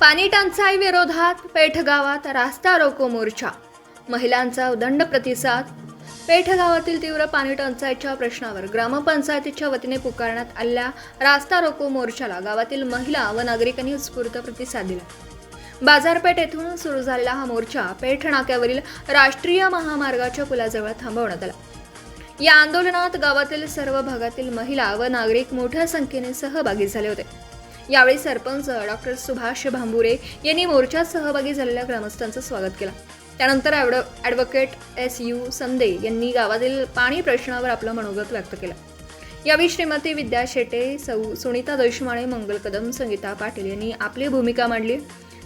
पाणी टंचाई विरोधात पेठगावात रास्ता रोको मोर्चा. महिलांचा उदंड प्रतिसाद. पेठगावातील तीव्र पाणी टंचाईच्या प्रश्नावर ग्रामपंचायतीच्या वतीने पुकारण्यात आलेल्या रास्ता रोको मोर्चाला गावातील महिला व नागरिकांनी उत्स्फूर्त प्रतिसाद दिला. बाजारपेठ येथून सुरू झालेला हा मोर्चा पेठ नाक्यावरील राष्ट्रीय महामार्गाच्या पुलाजवळ थांबवण्यात आला. या आंदोलनात गावातील सर्व भागातील महिला व नागरिक मोठ्या संख्येने सहभागी झाले होते. यावेळी सरपंच डॉक्टर सुभाष भांबुरे यांनी मोर्चात सहभागी झालेल्या ग्रामस्थांचं स्वागत केलं. त्यानंतर ad advocate S U Sande यांनी गावातील पाणी प्रश्नावर आपलं मनोगत व्यक्त केलं. यावेळी श्रीमती विद्या शेटे सौ सुनीता देशमाळे मंगल कदम संगीता पाटील यांनी आपली भूमिका मांडली.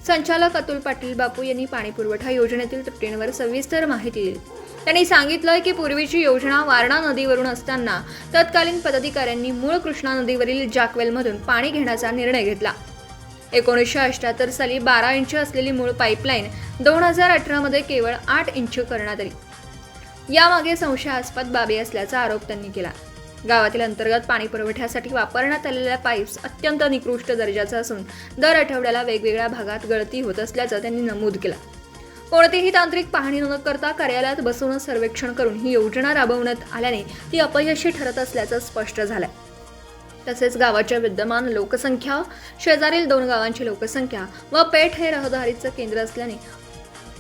संचालक अतुल पाटील बापू यांनी पाणीपुरवठा योजनेतील त्रुटींवर सविस्तर माहिती दिली. त्यांनी सांगितलं की पूर्वीची योजना वारणा नदीवरून असताना तत्कालीन पदाधिकाऱ्यांनी मूळ कृष्णा नदीवरील जॅकवेलमधून पाणी घेण्याचा निर्णय घेतला. एकोणीसशे अठ्याहत्तर साली बारा इंच असलेली मूळ पाईपलाईन दोन हजार अठरामध्ये केवळ आठ इंच करण्यात आली. यामागे संशयास्पद बाबी असल्याचा आरोप त्यांनी केला. गावातील अंतर्गत पाणी पुरवठ्यासाठी वापरण्यात आलेल्या पाईप्स अत्यंत निकृष्ट दर्जाचा असून दर आठवड्याला वेगवेगळ्या भागात गळती होत असल्याचं त्यांनी नमूद केलं. कोणतीही तांत्रिक पाहणी न करता कार्यालयात बसूनच सर्वेक्षण करून ही योजना राबवण्यात आल्याने ती अपयशी ठरत असल्याचं स्पष्ट झालंय. तसेच गावाच्या विद्यमान लोकसंख्या शेजारील दोन गावांची लोकसंख्या व पेठ हे रहदारीचं केंद्र असल्याने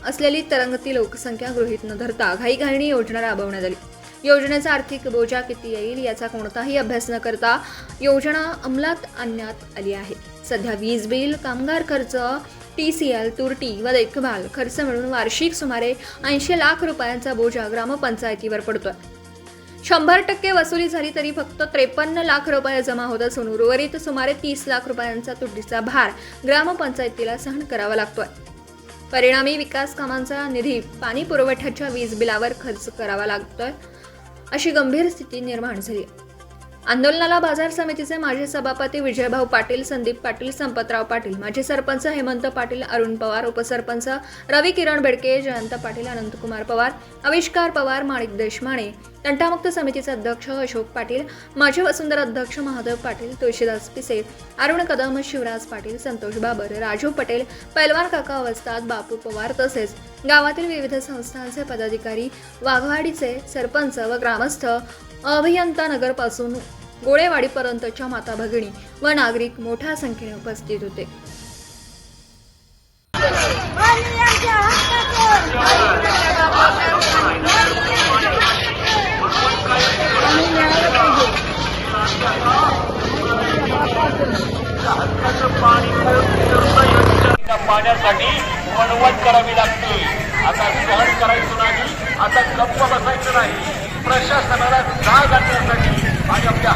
असलेली तरंगती लोकसंख्या गृहीत न धरता घाईघाईणी योजना राबवण्यात आली. योजनेचा आर्थिक बोजा किती येईल याचा कोणताही अभ्यास न करता योजना अंमलात आणण्यात आली आहे. सध्या वीज बिल कामगार खर्च टी सी एल तुरटी व देखभाल खर्च मिळून वार्षिक सुमारे ऐंशी लाख रुपयांचा बोजा ग्रामपंचायतीवर पडतोय. शंभर टक्के वसुली झाली तरी फक्त त्रेपन्न लाख रुपये जमा होत असून उर्वरित सुमारे तीस लाख रुपयांचा तुटीचा भार ग्रामपंचायतीला सहन करावा लागतोय. परिणामी विकास कामांचा निधी पाणी पुरवठ्याच्या वीज बिलावर खर्च करावा लागतोय अशी गंभीर स्थिती निर्माण झाली आंदोलनाला बाजार समितीचे माजी सभापती विजयभाऊ पाटील संदीप पाटील संपतराव पाटील माजी सरपंच हेमंत पाटील अरुण पवार उपसरपंच रवी किरण बेडके जयंत पाटील अनंतकुमार पवार आविष्कार पवार माणिक देशमाणे तंटामुक्त समितीचे अध्यक्ष अशोक पाटील माजी वसुंधरा अध्यक्ष महादेव पाटील तुळशीदास पिसे अरुण कदम शिवराज पाटील संतोष बाबर राजू पटेल पैलवान काका अवस्थात बापू पवार तसेच गावातील विविध संस्थांचे पदाधिकारी वाघवाडीचे सरपंच व ग्रामस्थ अभियंता नगरपासून गोळेवाडीपर्यंतच्या माता भगिनी व नागरिक मोठ्या संख्येने उपस्थित होते. पाण्यासाठी वणवण करावी लागते. आता सहन करायचं नाही आता गप्प बसायचं नाही. प्रशासनाला जाग आणण्यासाठी आणि आपल्या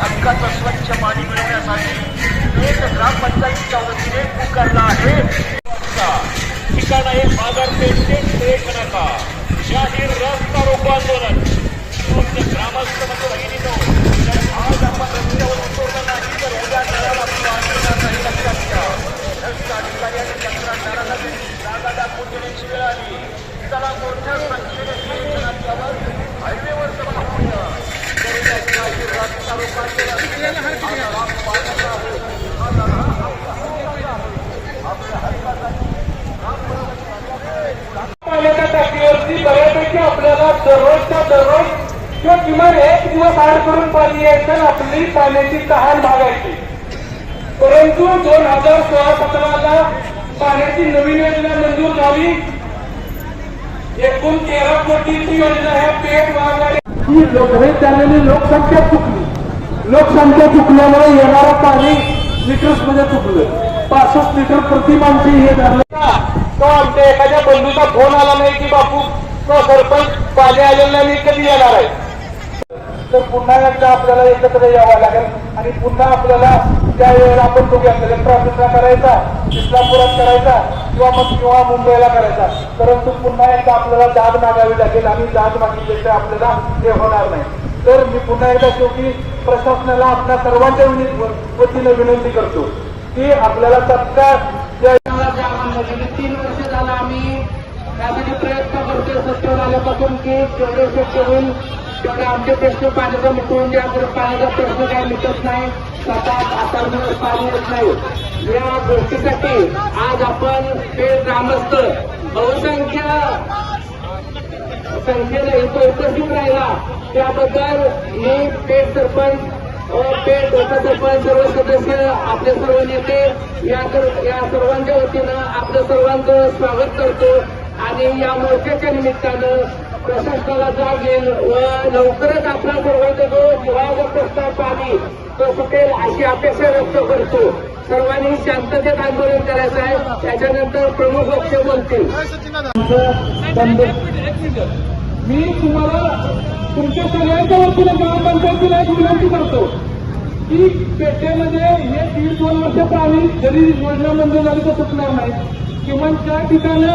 दररोज किंवा किमान एक दिवस आड करून यायचं आणि आपली पाण्याची तहान भागायची. परंतु दोन हजार सोळा सतराला पाण्याची नवीन योजना मंजूर झाली. एकूण तेरा कोटीची योजना ह्या पेट वाघाडी ही लोकहित झालेली लोकसंख्या चुकली. लोकसंख्या चुकल्यामुळे येणारं पाणी लिटर्समध्ये चुकलं. पासष्ट लिटर प्रति माणसी हे झालं का तो आमच्या एखाद्या बंधूचा फोन आला नाही की बापू? तो सरपंच पाणी आलेला मी कधी येणार आहे? तर पुन्हा एकदा आपल्याला एकत्र यावं लागेल आणि पुन्हा आपल्याला त्या वेळेला आपण बघूया कलेक्टर ऑफिसला करायचा इस्लामपुरात करायचा किंवा मग किंवा मुंबईला करायचा. परंतु पुन्हा एकदा आपल्याला जाग मागावी लागेल आणि जाग मागितल्याशिवाय आपल्याला हे होणार नाही. तर मी पुन्हा एकदा शेवटी प्रशासनाला आपल्या सर्वांच्या वतीने वतीनं विनंती करतो की आपल्याला तत्काळ तीन वर्ष झालं आम्ही यासाठी प्रयत्न करतोय सत्तेवर आल्यापासून की जेवढे शक्य होईल तेवढा आमचे प्रश्न पाण्याचा मिटवून द्या तर पाण्याचा प्रश्न काही मिटत नाही सतत आता पाणी येत नाही. या गोष्टीसाठी आज आपण ते ग्रामस्थ बहुसंख्य संख्येने इथं उपस्थित राहिला. त्याबद्दल मी पेठ सरपंच व पेठ उपसरपंच सर्व सदस्य आपले सर्व नेते या या सर्वांच्या वतीनं आपलं सर्वांचं स्वागत करतो. आणि या मोर्चाच्या निमित्तानं प्रशासनाला जाग येईल व लवकरच आपला सर्वांचा जो जिव्हाळा प्रस्ताव पाणी तो सुटेल अशी अपेक्षा व्यक्त करतो. सर्वांनी शांततेत आंदोलन करायचं आहे. त्याच्यानंतर प्रमुख पक्ष बोलतील. मी तुम्हाला तुमच्या सगळ्यांच्या वतीने ग्रामपंचायतीला एक विनंती करतो की पेठेमध्ये हे दीड दोन वर्ष पाणी जरी योजना मंजूर झाली तर सुटणार नाही. किमान त्या ठिकाणी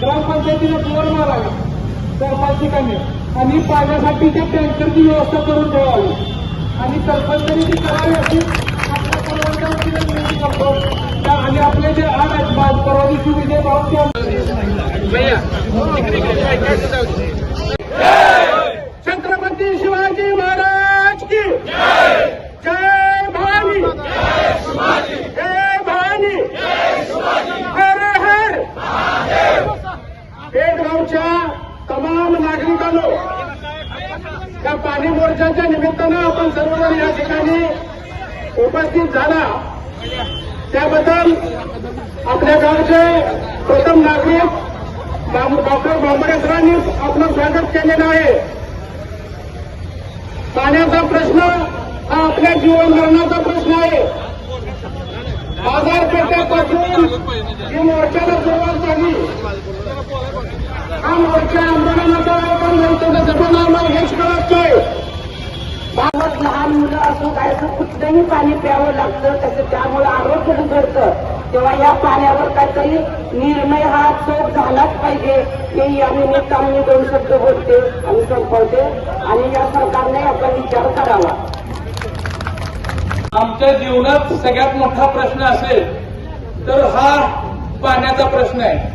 ग्रामपंचायतीने बोर मारावे. सरपंचिकांनी पाच ठिकाणी आणि पाण्यासाठीच्या टँकरची व्यवस्था करून ठेवावी. आणि सरपंचांनी ती करावी अशी करतो. आणि आपले जे आठ आहेत बा- परवा दिवशी विजय भाऊ वर्षाच्या निमित्तानं आपण सर्वजण या ठिकाणी उपस्थित झाला. त्याबद्दल आपल्या गावचे प्रथम नागरिक डॉक्टर बांबडे सरांनी आपलं स्वागत केलेलं आहे. पाण्याचा प्रश्न हा आपल्या जीवन मरणाचा प्रश्न आहे. बाजारपेठेपासून ही मोर्चाला सुरुवात झाली. हा मोर्चा आंदोलनाचा आपण म्हणतो तर जमाना आम्हाला हेच कळत नाही. गावात लहान मुलं असो काय असं कुठलंही पाणी प्यावं लागतं त्याचं त्यामुळे आरोग्य बिघडतं. तेव्हा या पाण्यावर काहीतरी निर्णय हा चोख झालाच पाहिजे. हे या निमित्तानं मी दोन शब्द बोलते आणि संपवते. आणि या सरकारने याचा विचार करावा. आमच्या जीवनात सगळ्यात मोठा प्रश्न असेल तर हा पाण्याचा प्रश्न आहे.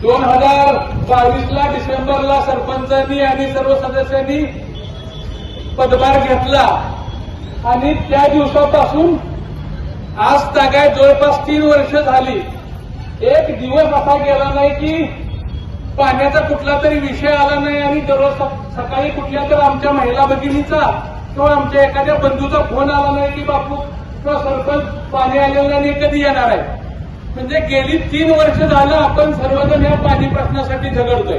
दोन हजार बावीसला डिसेंबरला सरपंचांनी आणि सर्व सदस्यांनी पदभार घेतला. आणि त्या दिवसापासून आज तागाय जवळपास तीन वर्ष झाली. एक दिवस असा गेला नाही की पाण्याचा कुठला तरी विषय आला नाही आणि दररोज सकाळी कुठल्या तर आमच्या महिला भगिनीचा किंवा आमच्या एखाद्या बंधूचा फोन आला नाही की बापू किंवा सरपंच पाणी आलेलं नाही कधी येणार आहे? म्हणजे गेली तीन वर्ष झालं आपण सर्वजण या पाणी प्रश्नासाठी झगडतोय.